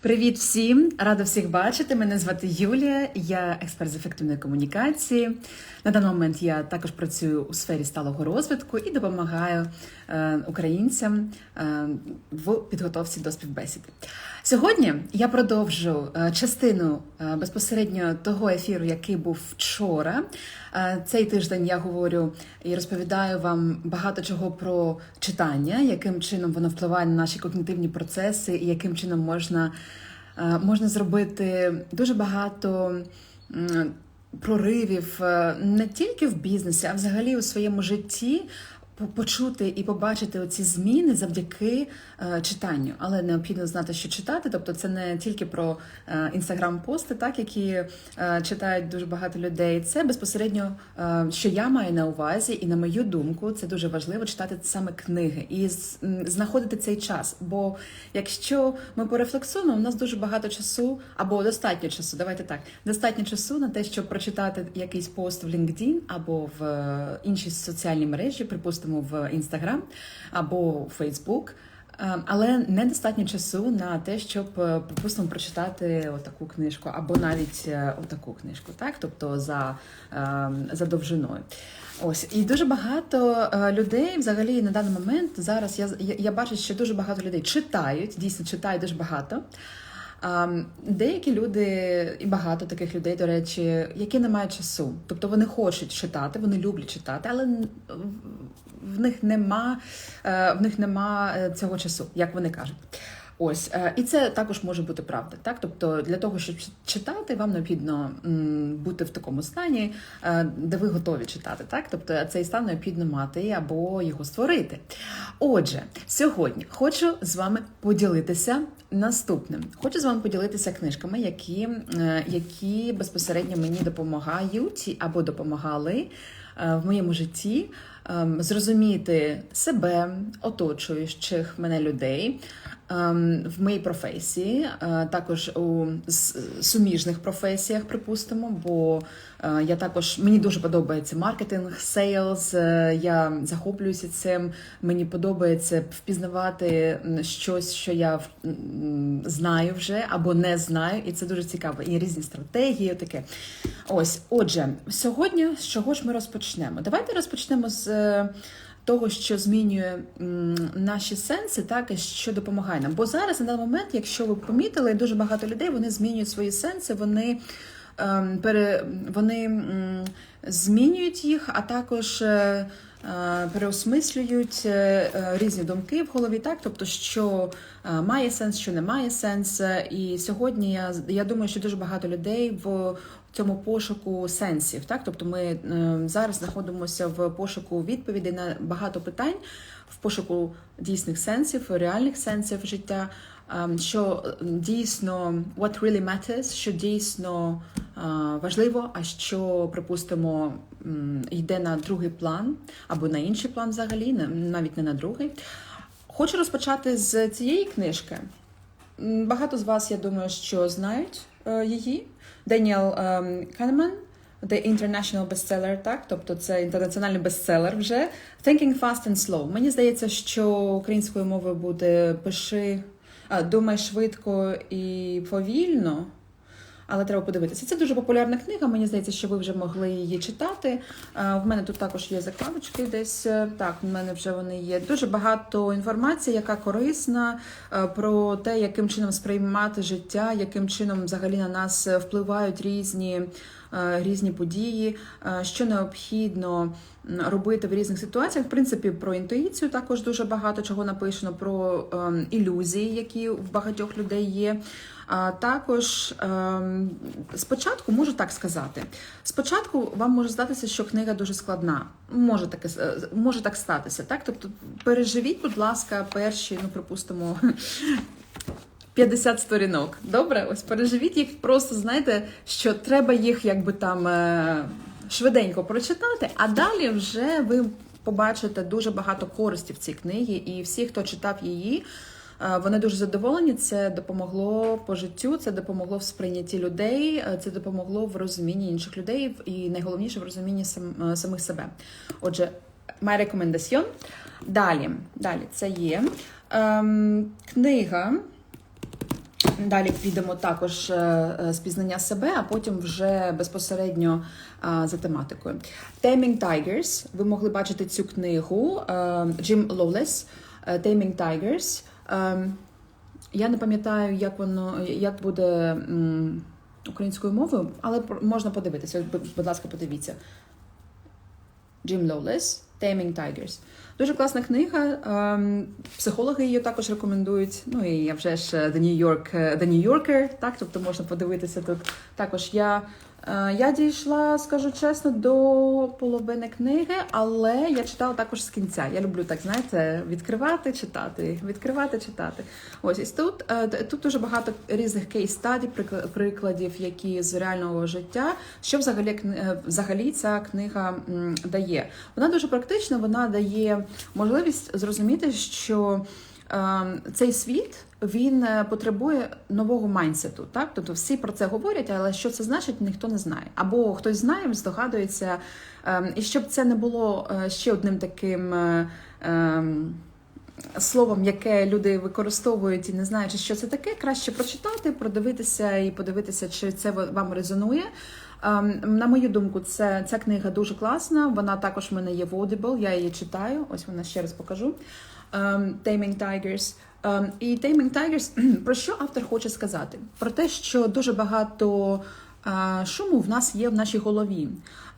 Привіт всім! Рада всіх бачити. Мене звати Юлія, я експерт з ефективної комунікації. На даний момент я також працюю у сфері сталого розвитку і допомагаю е, українцям е, в підготовці до співбесіди. Сьогодні я продовжу е, частину безпосередньо того ефіру, який був вчора. Цей тиждень я говорю і розповідаю вам багато чого про читання, яким чином воно впливає на наші когнітивні процеси, і яким чином можна, можна зробити дуже багато. Проривів е, не тільки в бізнесі, а взагалі у своєму житті почути і побачити оці зміни завдяки е, читанню. Але необхідно знати, що читати. Тобто, це не тільки про е, інстаграм-пости, так які е, читають дуже багато людей. Це безпосередньо, що я маю на увазі, і на мою думку, це дуже важливо читати саме книги і знаходити цей час. Бо якщо ми порефлексуємо, у нас дуже багато часу або достатньо часу. Давайте так, достатньо часу на те, щоб прочитати якийсь пост в LinkedIn або в іншій соціальній мережі, припустимо, в Instagram або в Facebook. Е, Але недостатньо часу на те, щоб, е, припустимо, прочитати отаку книжку, або навіть е, отаку книжку, так? Тобто за, е, за довжиною. Ось і дуже багато е, людей, взагалі, на даний момент зараз я, я бачу, що дуже багато людей читають, дійсно читають дуже багато. А, деякі люди, і багато таких людей, до речі, які не мають часу. Тобто вони хочуть читати, вони люблять читати, але в- в них нема, е, в них нема е, цього часу, як вони кажуть. Ось, е, і це також може бути правда. Так, тобто для того, щоб читати, вам необхідно бути в такому стані, е, де ви готові читати. Так, тобто цей стан необхідно мати або його створити. Отже, сьогодні хочу з вами поділитися наступним. Хочу з вами поділитися книжками, які, е, які безпосередньо мені допомагають або допомагали е, в моєму житті зрозуміти себе, оточуючих мене людей ем, в моїй професії, е, також у суміжних професіях, припустимо, бо е, я також мені дуже подобається маркетинг, сейлз. е, Я захоплююся цим. Мені подобається впізнавати щось, що я знаю вже або не знаю, і це дуже цікаво. І різні стратегії, таке. Ось, отже, сьогодні з чого ж ми розпочнемо? Давайте розпочнемо з. Е, Того, що змінює наші сенси, так і що допомагає нам. Бо зараз на даний момент, якщо ви помітили, дуже багато людей вони змінюють свої сенси, вони ем, вони змінюють їх, а також е, переосмислюють е, е, різні думки в голові, так тобто, що е, має сенс, що не має сенс. І сьогодні я, я думаю, що дуже багато людей в цьому пошуку сенсів. Так, тобто ми е, зараз знаходимося в пошуку відповідей на багато питань, в пошуку дійсних сенсів, реальних сенсів життя. ем, Що е, дійсно what really matters, що дійсно е, важливо, а що, припустимо, йде на другий план або на інший план взагалі, на- навіть не на другий. Хочу розпочати з цієї книжки. Багато з вас, я думаю, що знають е, її. Деніел ем, Канеман, The International Bestseller, так? Тобто це інтернаціональний бестселер вже. Thinking Fast and Slow. Мені здається, що українською мовою буде пиши, думай швидко і повільно. Але треба подивитися. Це дуже популярна книга. Мені здається, що ви вже могли її читати. В мене тут також є закладочки десь. е, Так, в мене вже вони є. Дуже багато інформації, яка корисна е, про те, яким чином сприймати життя, яким чином взагалі на нас е, впливають різні. Е, Різні події, е, що необхідно робити в різних ситуаціях. В принципі, про інтуїцію також дуже багато чого написано, про ем, ілюзії, які в багатьох людей є. А також ем, спочатку можу так сказати. Спочатку вам може здатися, що книга дуже складна. Може таке е, може так статися. Так, тобто переживіть, будь ласка, перші, ну припустимо. 50 сторінок. Добре, ось переживіть їх, просто знаєте, що треба їх якби там е, швиденько прочитати, а далі вже ви побачите дуже багато користі в цій книгі, і всі, хто читав її, е, вони дуже задоволені. Це допомогло по життю, це допомогло в сприйнятті людей, е, це допомогло в розумінні інших людей і найголовніше в розумінні сам, самих себе. Отже, моя рекомендаціон. Далі, далі це є ем, книга. Далі підемо також е, е, з пізнання себе, а потім вже безпосередньо за тематикою. Taming Tigers. Ви могли бачити цю книгу Джим е, Taming Tigers. Я не пам'ятаю, як воно як буде українською мовою, але можна подивитися. Будь- ласка, подивіться. Джим Лоулес Taming Tigers. Дуже класна книга. ем, Психологи її також рекомендують. Ну і я вже ж е, The New York, е, The New Yorker, так, тобто можна подивитися тут. Також я, я дійшла, скажу чесно, до половини книги, але я читала також з кінця. Я люблю так, знаєте, відкривати, читати, відкривати, читати. Ось і тут, е, тут дуже багато різних кейс-стадій, прикла- прикладів, які з реального життя. Що взагалі е, взагалі ця книга дає? Вона дуже практична, вона дає можливість зрозуміти, що е, цей світ він е, потребує нового майнсету. Так, тобто всі про це говорять, але що це значить, ніхто не знає. Або хтось знає, здогадується. Е, і щоб це не було е, ще одним таким. е, ем, Словом, яке люди використовують і не знаючи, що це таке, краще прочитати, продивитися і подивитися, чи це вам резонує. Ем, На мою думку, це ця книга дуже класна. Вона також в мене є в Audible, я її читаю. Ось вона ще раз покажу. Ем, Taming Tigers. Ем, І Taming Tigers, про що автор хоче сказати? Про те, що дуже багато шуму в нас є в нашій голові.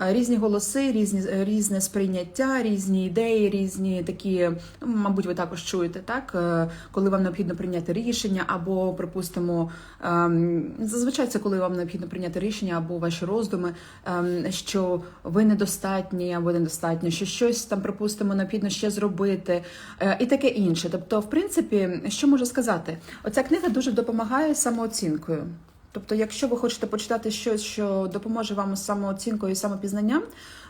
Е, Різні голоси, різні, різне сприйняття, різні ідеї, різні такі, ну, мабуть, ви також чуєте, так? Е, Коли вам необхідно прийняти рішення, або, припустимо, ем, зазвичай це коли вам необхідно прийняти рішення, або ваші роздуми, ем, що ви недостатні або недостатньо, що щось там, припустимо, необхідно ще зробити, е, і таке інше. Тобто, в принципі, що можу сказати? Оця книга дуже допомагає самооцінкою. Тобто, якщо ви хочете почитати щось, що допоможе вам з самооцінкою і самопізнанням,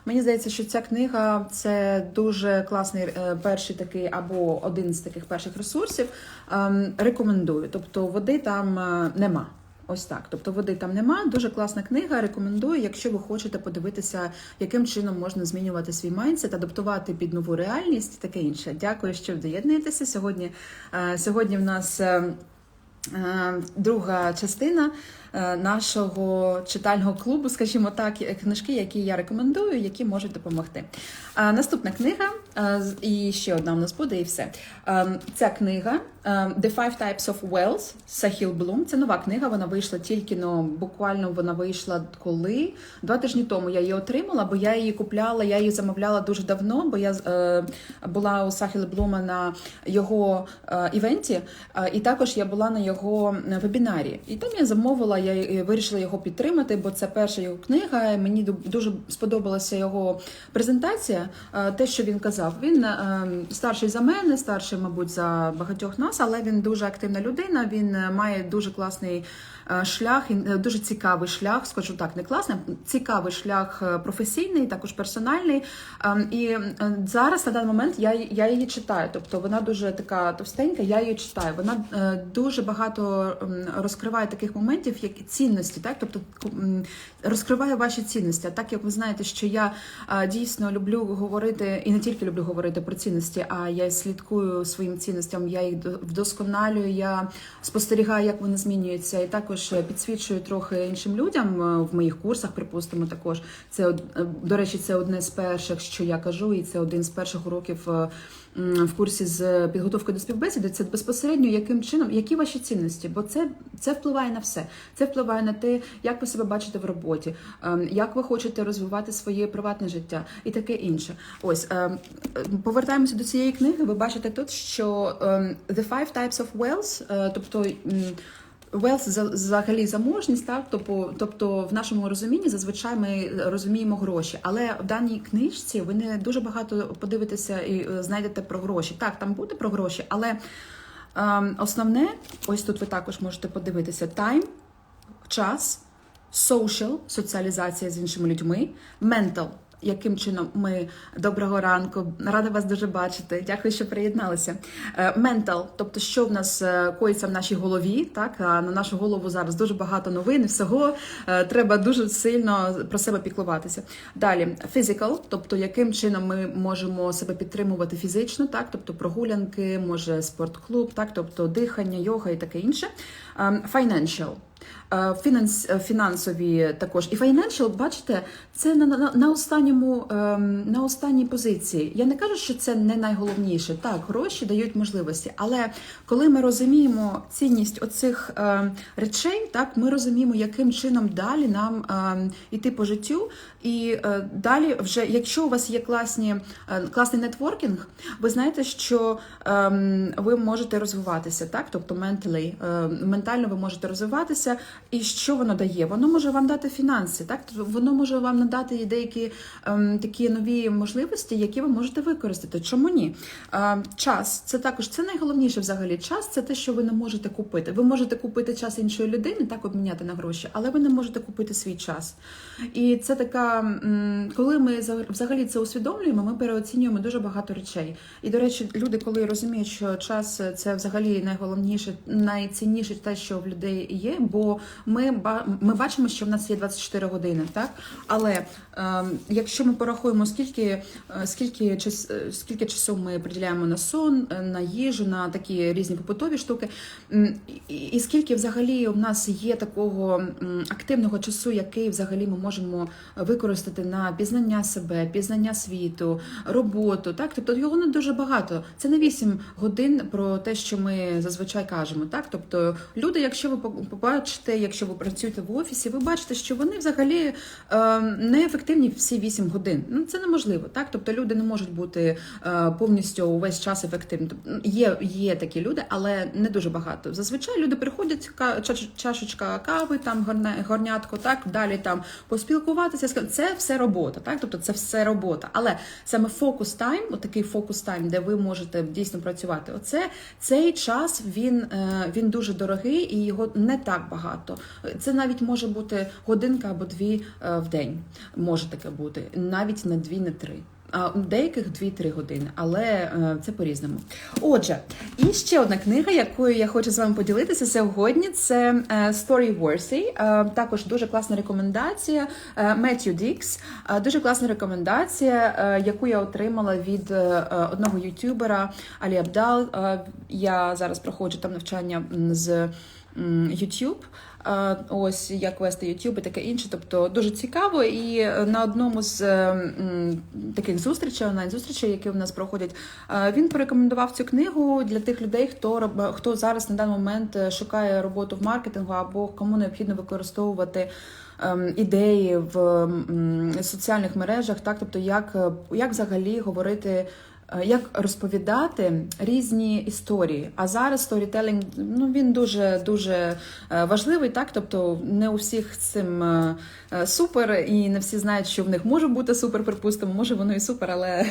мені здається, що ця книга це дуже класний е, перший такий або один з таких перших ресурсів. Ем, Рекомендую. Тобто води там е, нема. Ось так. Тобто води там нема. Дуже класна книга. Рекомендую, якщо ви хочете подивитися, яким чином можна змінювати свій майндсет, адаптувати під нову реальність і таке інше. Дякую, що доєднуєтеся. Сьогодні, е, сьогодні в нас. Е, Друга частина е, нашого читального клубу, скажімо так, книжки, які я рекомендую, які можуть допомогти. Е, Наступна книга, і ще одна у нас буде, і все. Ця книга The Five Types of Wealth Сахіл Блум. Це нова книга. Вона вийшла тільки ну, буквально вона вийшла коли два тижні тому. Я її отримала, бо я її купляла, я її замовляла дуже давно, бо я була у Сахіла Блума на його івенті, і також я була на його е, вебінарі. І там я замовила, я е, вирішила його підтримати, бо це перша його книга. Мені ду- дуже сподобалася його презентація. е, Те, що він казав. Він старший за мене, старший, мабуть, за багатьох нас, але він дуже активна людина. Він має дуже класний шлях, і, е, дуже цікавий шлях, скажу так, не класний, цікавий шлях е, професійний, також персональний. Ем, І е, зараз на даний момент я, я її читаю. Тобто вона дуже така товстенька, я її читаю. Вона е, дуже багато розкриває таких моментів, як цінності, так тобто розкриває ваші цінності. А так як ви знаєте, що я е, дійсно люблю говорити і не тільки люблю говорити про цінності, а я слідкую своїм цінностям, я їх до- вдосконалюю, я спостерігаю, як вони змінюються, і також е, підсвічую трохи іншим людям е, в моїх курсах, припустимо, також це е, до речі, це одне з перших, що я кажу, і це один з перших уроків. е, В курсі з підготовки до співбесіди це безпосередньо яким чином, які ваші цінності, бо це, це впливає на все. Це впливає на те, як ви себе бачите в роботі, ем, як ви хочете розвивати своє приватне життя і таке інше. Ось ем, е, повертаємося до цієї книги. Ви бачите тут, що ем, The Five Types of е, тобто. Wealth за- взагалі заможність, так тобто, тобто в нашому розумінні зазвичай ми розуміємо гроші, але в даній книжці ви не дуже багато подивитеся і е, знайдете про гроші. Так, там буде про гроші, але ем, основне, ось тут ви також можете подивитися: time, час, social, соціалізація з іншими людьми, mental, яким чином ми доброго ранку, рада вас дуже бачити. Дякую, що приєдналися. Ментал, тобто, що в нас е, коїться в нашій голові, так на нашу голову зараз дуже багато новин. Всього е, треба дуже сильно про себе піклуватися. Далі physical, тобто яким чином ми можемо себе підтримувати фізично, так, тобто прогулянки, може спортклуб, так, тобто дихання, йога і таке інше. Ем, Financial. Е, Фінанс, е, фінансові також і financial, бачите, це на, на, на останньому ем, на останній позиції. Я не кажу, що це не найголовніше. Так, гроші дають можливості, але коли ми розуміємо цінність оцих ем, речей, так ми розуміємо, яким чином далі нам ем, іти по життю. І е, далі, вже якщо у вас є класні е, класний нетворкінг, ви знаєте, що ем, ви можете розвиватися, так, тобто е, ментально ви можете розвиватися. І що воно дає? Воно може вам дати фінанси, так воно може вам надати деякі ем, такі нові можливості, які ви можете використати. Чому ні? Ем, час це також це найголовніше взагалі. Час це те, що ви не можете купити. Ви можете купити час іншої людини, так обміняти на гроші, але ви не можете купити свій час. І це така, коли ми за- взагалі це усвідомлюємо, ми переоцінюємо дуже багато речей. І до речі, люди, коли розуміють, що час це взагалі найголовніше, найцінніше те, що в людей є, бо ми ми бачимо, що в нас є 24 години, так але ем, якщо ми порахуємо, скільки е, скільки час, е, скільки часу ми приділяємо на сон, е, на їжу, на такі різні побутові штуки, і, і скільки взагалі у нас є такого активного часу, який взагалі ми можемо використати на пізнання себе, пізнання світу, роботу, так тобто його не дуже багато. Це не 8 годин про те, що ми зазвичай кажемо. Так, тобто люди, якщо ви по- побачите, якщо ви працюєте в офісі, ви бачите, що вони взагалі е, неефективні всі 8 годин. Ну це неможливо. Так, тобто люди не можуть бути е, повністю увесь час ефективними. Тобто, Є, є такі люди, але не дуже багато. Зазвичай люди приходять, чашечка кави, там горнятко, так далі там поспілкуватися. Це все робота, так тобто це все робота. Але саме фокус тайм, отакий фокус тайм, де ви можете дійсно працювати. Оце цей час він, е, він дуже дорогий і його не так багато. Це навіть може бути годинка або дві е, в день. Може таке бути, навіть не дві, не три. А у деяких 2-3 години, але е, це по-різному. Отже, і ще одна книга, якою я хочу з вами поділитися сьогодні. Це е, Story Worthy. Також дуже класна рекомендація. Меттью Дікс. Дуже класна рекомендація, яку я отримала від одного ютубера Алі Абдал. Я зараз проходжу там навчання з YouTube. Е, Ось як вести YouTube і таке інше. Тобто дуже цікаво. І на одному з е, таких зустрічей, онлайн-зустрічей, які в нас проходять, е, він порекомендував цю книгу для тих людей, хто хто зараз на даний момент шукає роботу в маркетингу або кому необхідно використовувати. ем, Ідеї в соціальних мережах, так тобто, як, як взагалі говорити як розповідати різні історії. А зараз сторітелінг ну він дуже дуже е, важливий, так тобто не у всіх з цим е, е, супер, і не всі знають, що в них може бути супер, припустимо, може воно і супер, але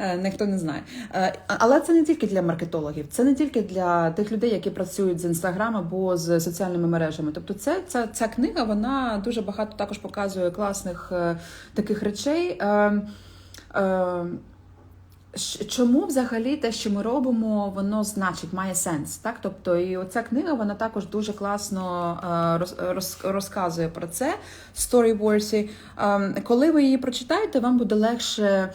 е, ніхто не знає. Е, Але це не тільки для маркетологів, це не тільки для тих людей, які працюють з інстаграм або з соціальними мережами. Тобто, це ця, ця книга вона дуже багато також показує класних е, таких речей. Чому взагалі те, що ми робимо, воно значить, має сенс, так? Тобто, і оця книга вона також дуже класно е, роз- розказує про це. Storyworthy. Ем, Коли ви її прочитаєте, вам буде легше.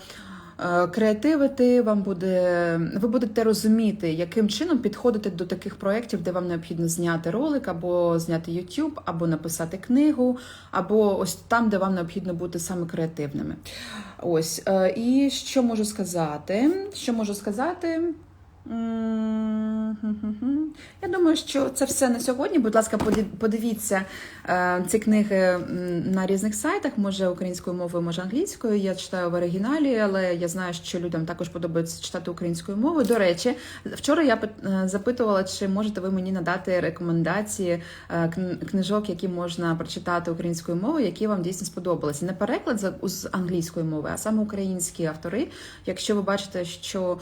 Е, Креативити, вам буде, ви будете розуміти, яким чином підходити до таких проєктів, де вам необхідно зняти ролик, або зняти YouTube, або написати книгу, або ось там, де вам необхідно бути саме креативними. Ось е, і що можу сказати? Що можу сказати? Я думаю, що це все на сьогодні. Будь ласка, подивіться е, ці книги на різних сайтах, може українською мовою, може англійською. Я читаю в оригіналі, але я знаю, що людям також подобається читати українською мовою. До речі, вчора я е, запитувала, чи можете ви мені надати рекомендації е, книжок, які можна прочитати українською мовою, які вам дійсно сподобалися. Не переклад з- англійської мови, а саме українські автори. Якщо ви бачите, що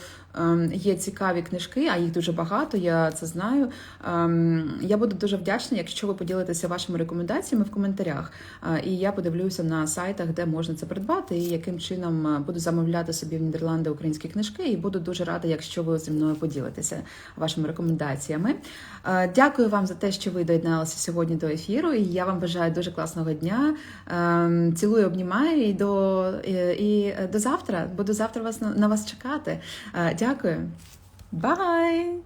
є цікаві книжки, а їх дуже багато, я це знаю. Ем, Я буду дуже вдячна, якщо ви поділитеся вашими рекомендаціями в коментарях. Е, І я подивлюся на сайтах, де можна це придбати, і яким чином е, буду замовляти собі в Нідерланди українські книжки. І буду дуже рада, якщо ви зі мною поділитеся вашими рекомендаціями. Е, Дякую вам за те, що ви доєдналися сьогодні до ефіру. І я вам бажаю дуже класного дня. Ем, Цілую, обнімаю і до, і, і до завтра. Буду завтра вас на вас чекати. Дякую. Бай!